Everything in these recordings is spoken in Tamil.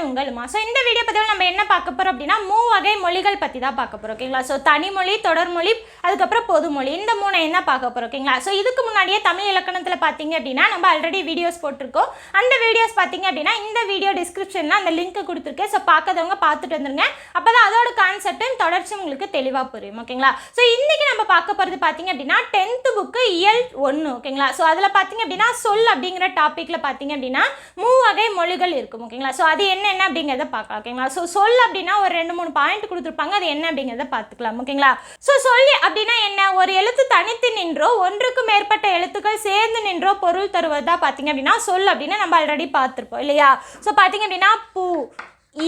நான் உங்களுமா ஸோ இந்த வீடியோ பதிவில் நம்ம என்ன பார்க்க போகிறோம் அப்படின்னா மூவகை மொழிகள் பற்றி தான் பார்க்க போகிறோம் ஓகேங்களா ஸோ தனிமொழி தொடர்மொழி அதுக்கப்புறம் பொதுமொழி இந்த மூணையும் தான் பார்க்க போகிறோம் ஓகேங்களா ஸோ இதுக்கு முன்னாடியே தமிழ் இலக்கணத்தில் பார்த்தீங்க அப்படின்னா நம்ம ஆல்ரெடி வீடியோஸ் போட்டிருக்கோம். அந்த வீடியோஸ் பார்த்தீங்க அப்படின்னா இந்த வீடியோ டிஸ்கிரிப்ஷனில் அந்த லிங்க் கொடுத்துருக்கேன். ஸோ பார்க்காதவங்க பார்த்துட்டு வந்துருங்க. அப்போ தான் அதோட கான்செப்டும் தொடர்ச்சி உங்களுக்கு தெளிவாக புரியும் ஓகேங்களா ஸோ இன்றைக்கி நம்ம பார்க்க போகிறது பார்த்தீங்க அப்படின்னா டென்த்து புக்கு இயல் ஒன்று ஓகேங்களா ஸோ அதில் பார்த்தீங்க அப்படின்னா சொல் அப்படிங்கிற டாப்பிக்கில் பார்த்தீங்க அப்படின்னா மூவகை மொழிகள் இருக்கும் ஓகேங்களா ஸோ அது என்ன என்ன அப்படிங்கிறத பார்க்கலாம் ஓகேங்களா ஸோ சொல் அப்படின்னா ஒரு ரெண்டு மூணு பாயிண்ட் கொடுத்துருப்பாங்க. அது என்ன அப்படிங்கிறத பார்த்துக்கலாம் ஓகேங்களா ஸோ சொல்லி அப்படின்னா என்ன? ஒரு எழுத்து தனித்து நின்றோ ஒன்றுக்கு மேற்பட்ட எழுத்துக்கள் சேர்ந்து நின்றோ பொருள் தருவதா பார்த்தீங்க அப்படின்னா சொல் அப்படின்னா நம்ம ஆல்ரெடி பார்த்துருப்போம் இல்லையா? ஸோ பார்த்தீங்க அப்படின்னா பூ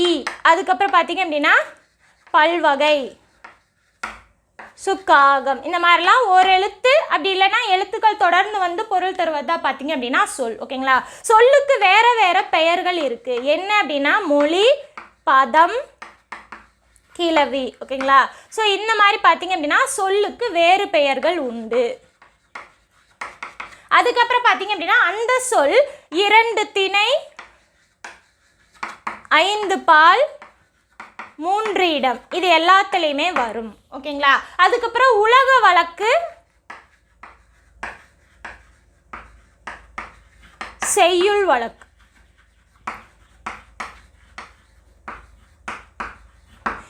இ அதுக்கப்புறம் பார்த்தீங்க அப்படின்னா பல்வகை. சுக்காகம். இந்த மாதிரிலாம் ஒரு எழுத்து அப்படி இல்லைன்னா எழுத்துக்கள் தொடர்ந்து வந்து பொருள் தருவதா பார்த்தீங்க அப்படின்னா சொல் ஓகேங்களா? சொல்லுக்கு வேற வேற பெயர்கள் இருக்கு. என்ன அப்படின்னா மொழி பதம் கிளவி ஓகேங்களா? ஸோ இந்த மாதிரி பார்த்தீங்க அப்படின்னா சொல்லுக்கு வேறு பெயர்கள் உண்டு. அதுக்கப்புறம் பார்த்தீங்க அப்படின்னா அந்த சொல் இரண்டு திணை ஐந்து பால் மூன்று இடம். இது எல்லாத்துலேயுமே வரும். ஓகேங்களா? அதுக்கப்புறம் உலக வழக்கு. செய்யுள் வழக்கு.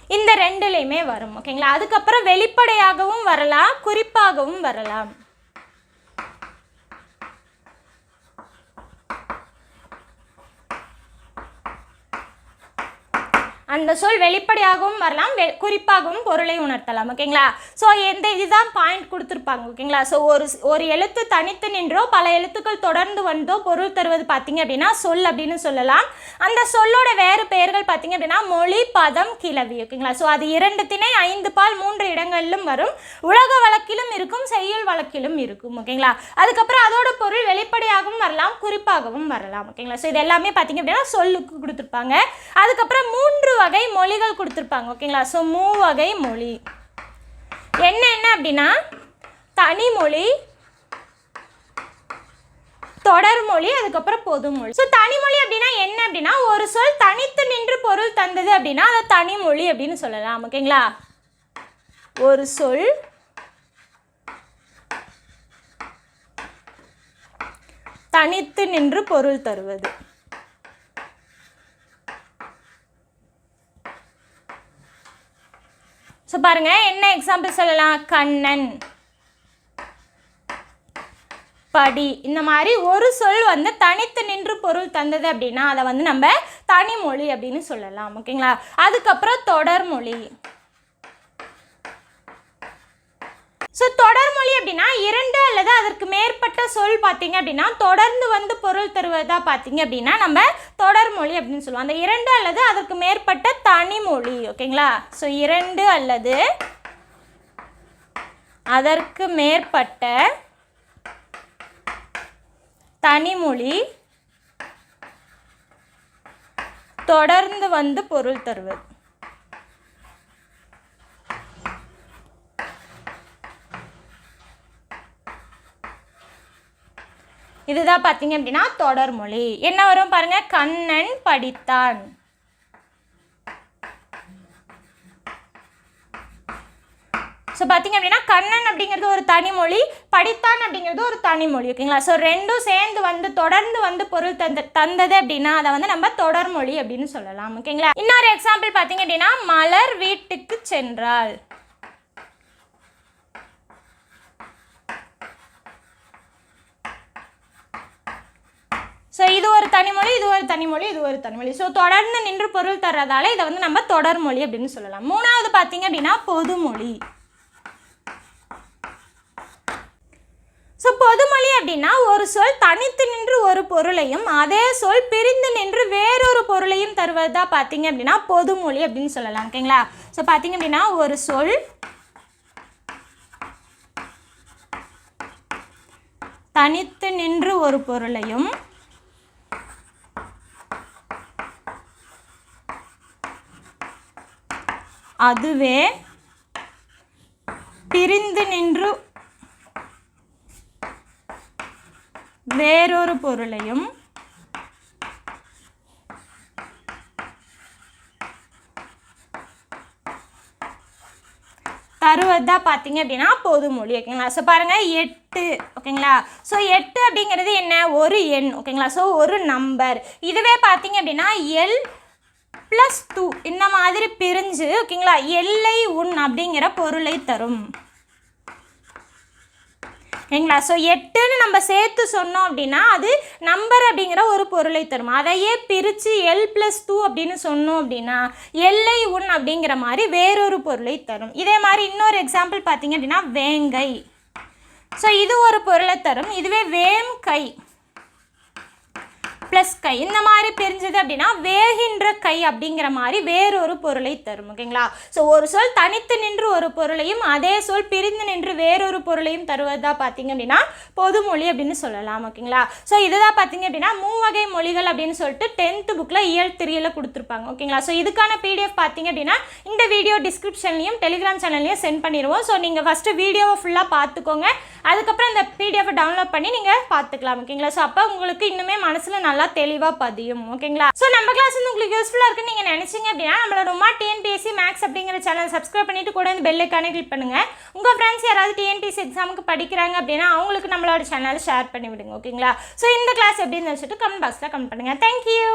இந்த ரெண்டுலேயுமே வரும். ஓகேங்களா? அதுக்கப்புறம் வெளிப்படையாகவும் வரலாம் குறிப்பாகவும் வரலாம். அந்த சொல் வெளிப்படையாகவும் வரலாம் வெ குறிப்பாகவும் பொருளை உணர்த்தலாம் ஓகேங்களா? ஸோ எந்த இதுதான் பாயிண்ட் கொடுத்துருப்பாங்க ஓகேங்களா? ஸோ ஒரு ஒரு எழுத்து தனித்து நின்றோ பல எழுத்துக்கள் தொடர்ந்து வந்தோ பொருள் தருவது பார்த்தீங்க அப்படின்னா சொல் அப்படின்னு சொல்லலாம். அந்த சொல்லோட வேறு பெயர்கள் பார்த்தீங்க அப்படின்னா மொழி பதம் கிளவி ஓகேங்களா? ஸோ அது இரண்டு திணை ஐந்து பால் மூன்று இடங்களிலும் வரும். உலக வழக்கிலும் இருக்கும் செய்யுள் வழக்கிலும் இருக்கும் ஓகேங்களா? அதுக்கப்புறம் அதோட பொருள் வெளிப்படையாகவும் வரலாம் குறிப்பாகவும் வரலாம் ஓகேங்களா? ஸோ இது எல்லாமே பார்த்தீங்க அப்படின்னா சொல்லுக்கு கொடுத்துருப்பாங்க. அதுக்கப்புறம் மூன்று வகை மொழிகள் கொடுத்துருப்பாங்க ஓகேங்களா ஸோ மூ வகை மொழி. என்ன என்ன அப்படின்னா தனிமொழி தொடர்மொழி அதுக்கப்புறம் பொதுமொழி ஸோ தனிமொழி அப்படின்னா என்ன அப்படின்னா ஒரு சொல் தனித்து நின்று பொருள் தந்தது அப்படின்னா அதை தனிமொழி அப்படின்னு சொல்லலாம் ஓகேங்களா ஒரு சொல் தனித்து நின்று பொருள் தருவது. ஸோ பாருங்கள் என்ன எக்ஸாம்பிள் சொல்லலாம்? கண்ணன். படி. இந்த மாதிரி ஒரு சொல் வந்து தனித்து நின்று பொருள் தந்தது அப்படின்னா அதை வந்து நம்ம தனிமொழி அப்படின்னு சொல்லலாம். ஓகேங்களா? அதுக்கப்புறம் தொடர்மொழி. ஸோ தொடர்மொழி அப்படின்னா இரண்டு அல்லது அதற்கு மேற்பட்ட சொல் பார்த்தீங்க அப்படின்னா தொடர்ந்து வந்து பொருள் தருவதா பார்த்தீங்க அப்படின்னா நம்ம தொடர்மொழி அப்படின்னு சொல்லுவோம். அந்த இரண்டு அல்லது அதற்கு மேற்பட்ட தனிமொழி ஓகேங்களா? ஸோ இரண்டு அல்லது அதற்கு மேற்பட்ட தனிமொழி தொடர்ந்து வந்து பொருள் தருவது. இதுதான் பார்த்தீங்க அப்படின்னா தொடர்மொழி என்ன வரும் பாருங்க? கண்ணன் படித்தான். ஸோ பார்த்தீங்க அப்படின்னா கண்ணன் அப்படிங்கிறது ஒரு தனிமொழி படித்தான் அப்படிங்கிறது ஒரு தனிமொழி ஓகேங்களா ஸோ ரெண்டும் சேர்ந்து வந்து தொடர்ந்து வந்து பொருள் தந்த தந்தது அப்படின்னா அதை வந்து நம்ம தொடர்மொழி அப்படின்னு சொல்லலாம் ஓகேங்களா இன்னொரு எக்ஸாம்பிள் பார்த்தீங்க அப்படின்னா மலர் வீட்டுக்கு சென்றாள். ஸோ இது ஒரு தனிமொழி இது ஒரு தனிமொழி இது ஒரு தனிமொழி ஸோ தொடர்ந்து நின்று பொருள் தர்றதால இதை வந்து நம்ம தொடர்மொழி அப்படின்னு சொல்லலாம். மூணாவது பார்த்தீங்க அப்படின்னா பொதுமொழி ஸோ பொதுமொழி அப்படின்னா ஒரு சொல் தனித்து நின்று ஒரு பொருளையும் அதே சொல் பிரிந்து நின்று வேறொரு பொருளையும் தருவதா பார்த்தீங்க அப்படின்னா பொதுமொழி அப்படின்னு சொல்லலாம். ஓகேங்களா ஸோ பார்த்தீங்க அப்படின்னா ஒரு சொல் தனித்து நின்று ஒரு பொருளையும் அதுவே பிரிந்து நின்று வேறொரு பொருளையும் தருவதா பார்த்தீங்க அப்படின்னா பொது மொழி ஓகேங்களா? ஸோ பாருங்கள் எட்டு ஓகேங்களா? ஸோ எட்டு அப்படிங்கிறது என்ன? ஒரு எண் ஓகேங்களா? ஸோ ஒரு நம்பர் இதுவே பார்த்தீங்க அப்படின்னா எல் பிளஸ் டூ இந்த மாதிரி பிரிஞ்சு ஓகேங்களா? எல்லை உன் அப்படிங்கிற பொருளை தரும். ஓகேங்களா? ஸோ எட்டுன்னு நம்ம சேர்த்து சொன்னோம் அப்படின்னா அது நம்பர் அப்படிங்கிற ஒரு பொருளை தரும். அதையே பிரித்து எல் ப்ளஸ் டூ அப்படின்னு சொன்னோம் அப்படின்னா எல்லை உன் அப்படிங்கிற மாதிரி வேறொரு பொருளை தரும். இதே மாதிரி இன்னொரு எக்ஸாம்பிள் பார்த்தீங்க அப்படின்னா வேங்கை. ஸோ இது ஒரு பொருளை தரும். இதுவே வேம் கை ப்ளஸ் கை. இந்த மாதிரி பிரிஞ்சது அப்படின்னா வேகின்ற கை அப்படிங்கிற மாதிரி வேறொரு பொருளை தரும் ஓகேங்களா? ஸோ ஒரு சொல் தனித்து நின்று ஒரு பொருளையும் அதே சொல் பிரிந்து நின்று வேறொரு பொருளையும் தருவதா பார்த்தீங்க அப்படின்னா பொதுமொழி அப்படின்னு சொல்லலாம் ஓகேங்களா? ஸோ இதுதான் பார்த்தீங்க அப்படின்னா மூவகை மொழிகள் அப்படின்னு சொல்லிட்டு டென்த்து புக்கில் இயல் திரியில் கொடுத்துருப்பாங்க ஓகேங்களா? ஸோ இதுக்கான பிடிஎஃப் பார்த்தீங்க அப்படின்னா இந்த வீடியோ டிஸ்கிரிப்ஷன்லையும் டெலிகிராம் சேனல்லையும் சென்ட் பண்ணிடுவோம் ஸோ நீங்கள் ஃபஸ்ட்டு வீடியோவை ஃபுல்லாக பார்த்துக்கோங்க. அதுக்கப்புறம் இந்த பிடிஎஃப் டவுன்லோட் பண்ணி நீங்கள் பார்த்துக்கலாம் ஓகேங்களா? ஸோ அப்போ உங்களுக்கு இன்னுமே மனசில் நல்லா தெளிவாக பதியும் ஓகேங்களா? ஸோ நம்ம கிளாஸ் வந்து உங்களுக்கு யூஸ்ஃபுல்லாக இருக்குன்னு நீங்கள் நினச்சிங்க அப்படின்னா நம்மளோட உமா டிஎன்பிஎஸ்சி மேக்ஸ் அப்படிங்கிற சேனல் சப்ஸ்கிரைப் பண்ணிட்டு கூட இந்த பெல் கிளிக் பண்ணுங்கள் உங்கள் ஃப்ரெண்ட்ஸ் யாராவது டிஎன்பிஎஸ்சி எக்ஸாமுக்கு படிக்கிறாங்க அப்படின்னா அவங்களுக்கு நம்மளோட சேனலை ஷேர் பண்ணி விடுங்க ஓகேங்களா? ஸோ இந்த கிளாஸ் எப்படின்னு வச்சுட்டு கமெண்ட் பாக்ஸில் கமெண்ட் பண்ணுங்கள் தேங்க்யூ